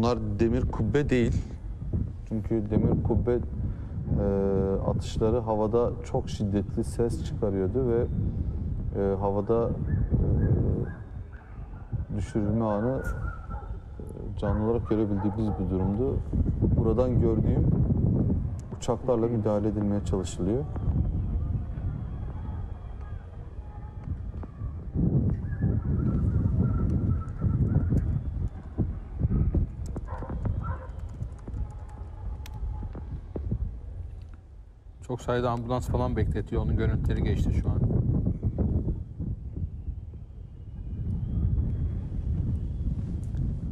Bunlar demir kubbe değil. Çünkü demir kubbe e, atışları havada çok şiddetli ses çıkarıyordu ve e, havada e, düşürülme anı e, canlı olarak görebildiğimiz bir durumdu. Buradan gördüğüm uçaklarla müdahale edilmeye çalışılıyor. Çok sayıda ambulans falan bekletiyor. Onun görüntüleri geçti şu an.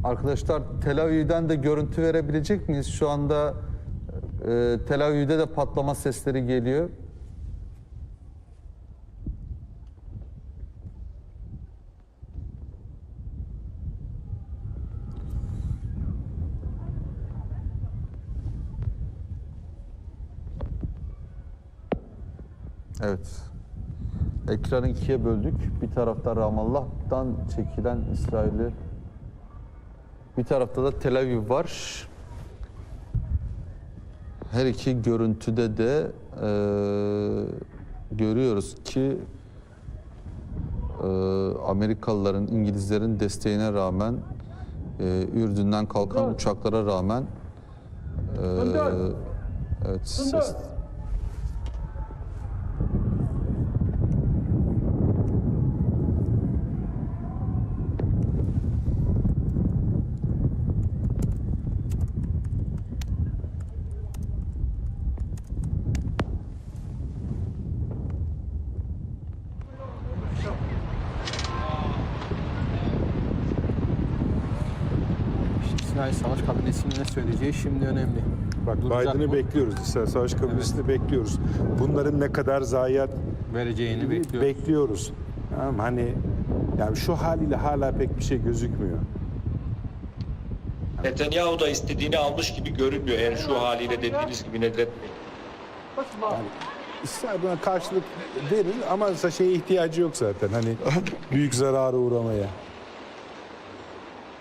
Arkadaşlar Tel Aviv'den de görüntü verebilecek miyiz? Şu anda e, Tel Aviv'de de patlama sesleri geliyor. Evet. Ekranı ikiye böldük. Bir tarafta Ramallah'tan çekilen İsrail'i bir tarafta da Tel Aviv var. Her iki görüntüde de e, görüyoruz ki e, Amerikalıların, İngilizlerin desteğine rağmen e, Ürdün'den kalkan uçaklara rağmen e, evet ses, İsrail Savaş Kabinesi'nin ne söyleyeceği şimdi önemli. Bak Duracak Biden'ı mı? bekliyoruz. İsrail Savaş Kabinesi'ni bekliyoruz. Bunların ne kadar zayiat Vereceğini bekliyor. bekliyoruz. Tamam hani yani şu haliyle hala pek bir şey gözükmüyor. Netanyahu da istediğini almış gibi görünmüyor eğer şu haliyle dediğiniz gibi Nedret Bey. Yani İsrail buna karşılık verir ama şeye ihtiyacı yok zaten. Hani büyük zarara uğramaya.